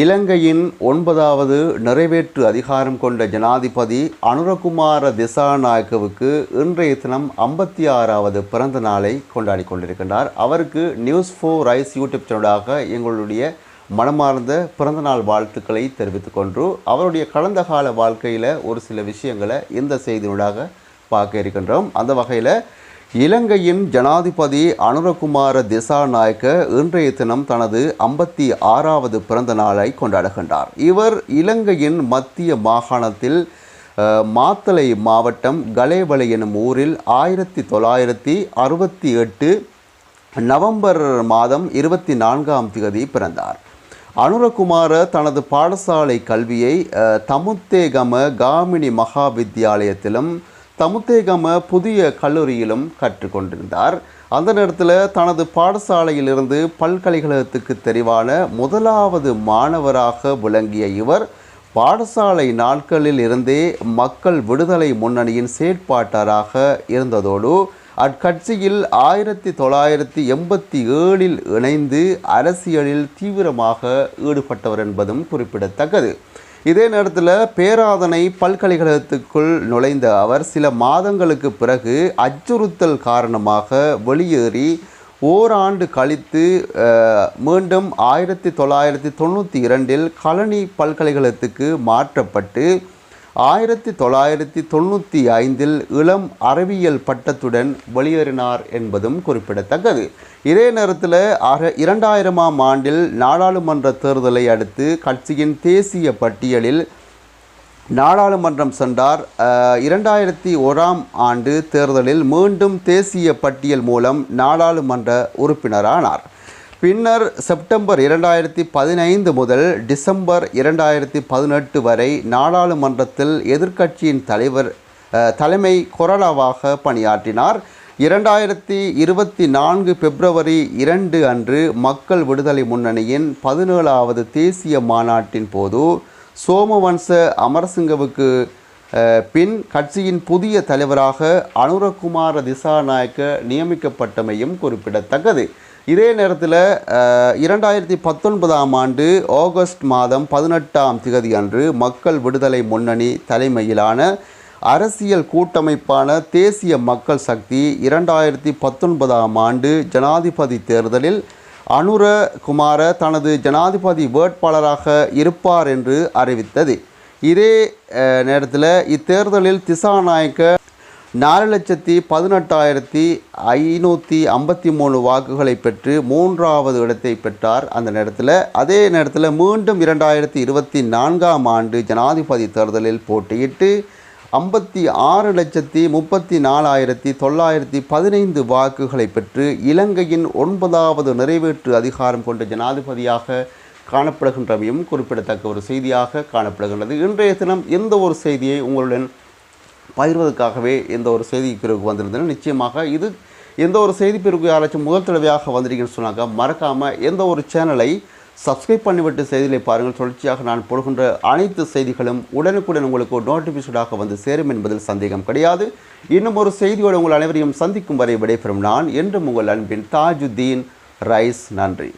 இலங்கையின் ஒன்பதாவது நிறைவேற்று அதிகாரம் கொண்ட ஜனாதிபதி அனுரகுமார திசாநாயக்கவுக்கு இன்றைய தினம் ஐம்பத்தி ஆறாவது பிறந்த நாளை கொண்டாடி கொண்டிருக்கின்றார். அவருக்கு நியூஸ் ஃபோர் ரைஸ் யூடியூப் சேனலாக எங்களுடைய மனமார்ந்த பிறந்தநாள் வாழ்த்துக்களை தெரிவித்துக்கொண்டு அவருடைய கடந்த கால வாழ்க்கையில் ஒரு சில விஷயங்களை இந்த செய்தியினூடாக பார்க்க இருக்கின்றோம். அந்த வகையில் இலங்கையின் ஜனாதிபதி அனுரகுமார திசாநாயக்க இன்றைய தினம் தனது ஐம்பத்தி ஆறாவது பிறந்த நாளை கொண்டாடுகின்றார். இவர் இலங்கையின் மத்திய மாகாணத்தில் மாத்தளை மாவட்டம் கலேவலை எனும் ஊரில் ஆயிரத்தி தொள்ளாயிரத்தி அறுபத்தி எட்டு நவம்பர் மாதம் இருபத்தி நான்காம் தேதி பிறந்தார். அனுரகுமார தனது பாடசாலை கல்வியை தமுத்தேகம காமினி மகா வித்தியாலயத்திலும் தமுத்தேகம புதிய கல்லூரியிலும் கற்றுக்கொண்டிருந்தார். அந்த நேரத்தில் தனது பாடசாலையிலிருந்து பல்கலைக்கழகத்துக்கு தெரிவான முதலாவது மாணவராக விளங்கிய இவர் பாடசாலை நாட்களில் இருந்தே மக்கள் விடுதலை முன்னணியின் செயற்பாட்டாராக இருந்ததோடு அக்கட்சியில் ஆயிரத்தி தொள்ளாயிரத்தி எண்பத்தி ஏழில் இணைந்து அரசியலில் தீவிரமாக ஈடுபட்டவர் என்பதும் குறிப்பிடத்தக்கது. இதே நேரத்தில் பேராதனை பல்கலைக்கழகத்துக்குள் நுழைந்த அவர் சில மாதங்களுக்கு பிறகு அச்சுறுத்தல் காரணமாக வெளியேறி ஓராண்டு கழித்து மீண்டும் ஆயிரத்தி தொள்ளாயிரத்தி தொண்ணூற்றி இரண்டில் கலனி பல்கலைக்கழகத்துக்கு மாற்றப்பட்டு ஆயிரத்தி தொள்ளாயிரத்தி தொண்ணூற்றி ஐந்தில் இளம் அறிவியல் பட்டத்துடன் வெளியேறினார் என்பதும் குறிப்பிடத்தக்கது. இதே நேரத்தில் அர இரண்டாயிரமாம் ஆண்டில் நாடாளுமன்ற தேர்தலை அடுத்து கட்சியின் தேசிய பட்டியலில் நாடாளுமன்றம் சென்றார். இரண்டாயிரத்தி ஓராம் ஆண்டு தேர்தலில் மீண்டும் தேசிய பட்டியல் மூலம் நாடாளுமன்ற உறுப்பினரானார். பின்னர் செப்டம்பர் இரண்டாயிரத்தி பதினைந்து முதல் டிசம்பர் இரண்டாயிரத்தி பதினெட்டு வரை நாடாளுமன்றத்தில் எதிர்க்கட்சியின் தலைவர் தலைமை கொறடாவாக பணியாற்றினார். இரண்டாயிரத்தி இருபத்தி நான்கு பிப்ரவரி இரண்டு அன்று மக்கள் விடுதலை முன்னணியின் பதினேழாவது தேசிய மாநாட்டின் போது சோமவன்ச அமரசிங்கவுக்கு பின் கட்சியின் புதிய தலைவராக அனுரகுமார திசாநாயக்க நியமிக்கப்பட்டமையும் குறிப்பிடத்தக்கது. இதே நேரத்தில் இரண்டாயிரத்தி பத்தொன்பதாம் ஆண்டு ஆகஸ்ட் மாதம் பதினெட்டாம் திகதி அன்று மக்கள் விடுதலை முன்னணி தலைமையிலான அரசியல் கூட்டமைப்பான தேசிய மக்கள் சக்தி இரண்டாயிரத்தி பத்தொன்பதாம் ஆண்டு ஜனாதிபதி தேர்தலில் அனுர குமார தனது ஜனாதிபதி வேட்பாளராக இருப்பார் என்று அறிவித்தது. இதே நேரத்தில் இத்தேர்தலில் திசாநாயக்க நாலு லட்சத்தி பதினெட்டாயிரத்தி ஐநூற்றி ஐம்பத்தி மூணு வாக்குகளை பெற்று மூன்றாவது இடத்தை பெற்றார் அந்த நேரத்தில். அதே நேரத்தில் மீண்டும் இரண்டாயிரத்தி இருபத்தி நான்காம் ஆண்டு ஜனாதிபதி தேர்தலில் போட்டியிட்டு ஐம்பத்தி ஆறு லட்சத்தி முப்பத்தி நாலாயிரத்தி தொள்ளாயிரத்தி பதினைந்து வாக்குகளை பெற்று இலங்கையின் ஒன்பதாவது நிறைவேற்று அதிகாரம் கொண்ட ஜனாதிபதியாக காணப்படுகின்றமையும் குறிப்பிடத்தக்க ஒரு செய்தியாக காணப்படுகின்றது. இன்றைய தினம் எந்த ஒரு செய்தியை உங்களுடன் பகிர்வதற்காகவே எந்த ஒரு செய்தி பிரிவுக்கு வந்திருந்தேன். நிச்சயமாக இது எந்த ஒரு செய்தி பிரிவுக்கு யாராச்சும் முதல் தடவையாக வந்திருக்கீங்கன்னு சொன்னாங்க மறக்காமல் எந்த ஒரு சேனலை சப்ஸ்கிரைப் பண்ணிவிட்டு செய்திகளை பாருங்கள். தொடர்ச்சியாக நான் போடுகின்ற அனைத்து செய்திகளும் உடனுக்குடன் உங்களுக்கு ஒரு நோட்டிஃபிகேஷனாக வந்து சேரும் என்பதில் சந்தேகம் கிடையாது. இன்னும் ஒரு செய்தியோடு உங்கள் அனைவரையும் சந்திக்கும் வரை விடைபெறும் நான் என்றும் உங்கள் அன்பின் தாஜுதீன் ரைஸ். நன்றி.